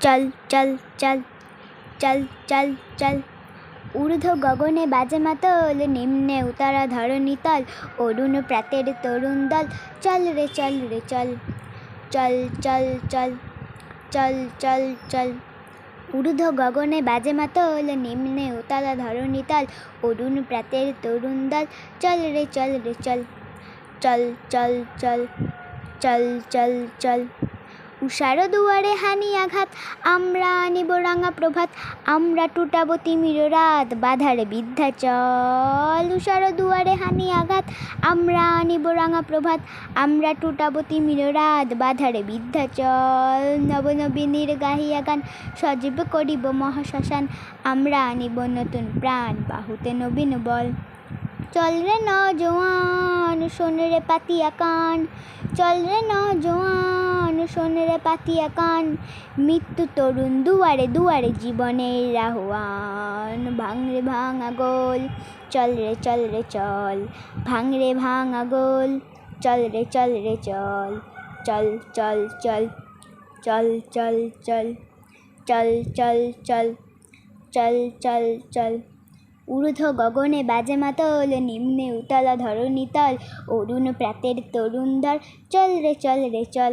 চল চল চল চল চল চল ঊর্ধ্ব গগনে বাজে মাতল নিম্নে উতারা ধরণী তল অরুণ প্রাতের তরুণ দল চল রে চল রে চল চল চল চল চল চল চল ঊর্ধ্ব গগনে বাজে মাতল নিম্নে উতারা ধরণী তল অরুণ প্রাতের তরুণ দল চল রে চল রে চল চল চল চল চল চল চল উষার দুয়ারে হানি আঘাত, আমরা আনিব রাঙা প্রভাত, আমরা টুটাবো তিমির রাত, বাধারে বিদ্যা চল। উষার দুয়ারে হানি আঘাত, আমরা আনিব রাঙা প্রভাত, আমরা টুটাবো তিমির রাত, বাধারে বিদ্যা চল। নবনবীনের গাহিয়া গান, সজীব করিব মহাশ্মশান, আমরা আনিব নতুন প্রাণ, বাহুতে নবীন বল। চল রে নজওয়ান শোন রে পাতিয়া কান। চল রে নজওয়ান শোন রে পাতিয়া কান মৃত্যু তরুণ দুয়ারে দুয়ারে জীবনের আহ্বান ভাঙ রে ভাঙা গোল চল রে চল রে চল ভাঙ রে ভাঙা গোল চল রে চল রে চল চল চল চল চল চল চল চল চল চল চল চল চল ঊর্ধ্ব গগনে বাজে মাতল নিম্নে উতলা ধরণী তল অরুণ প্রাতের তরুণ ধর চল রে চল রে চল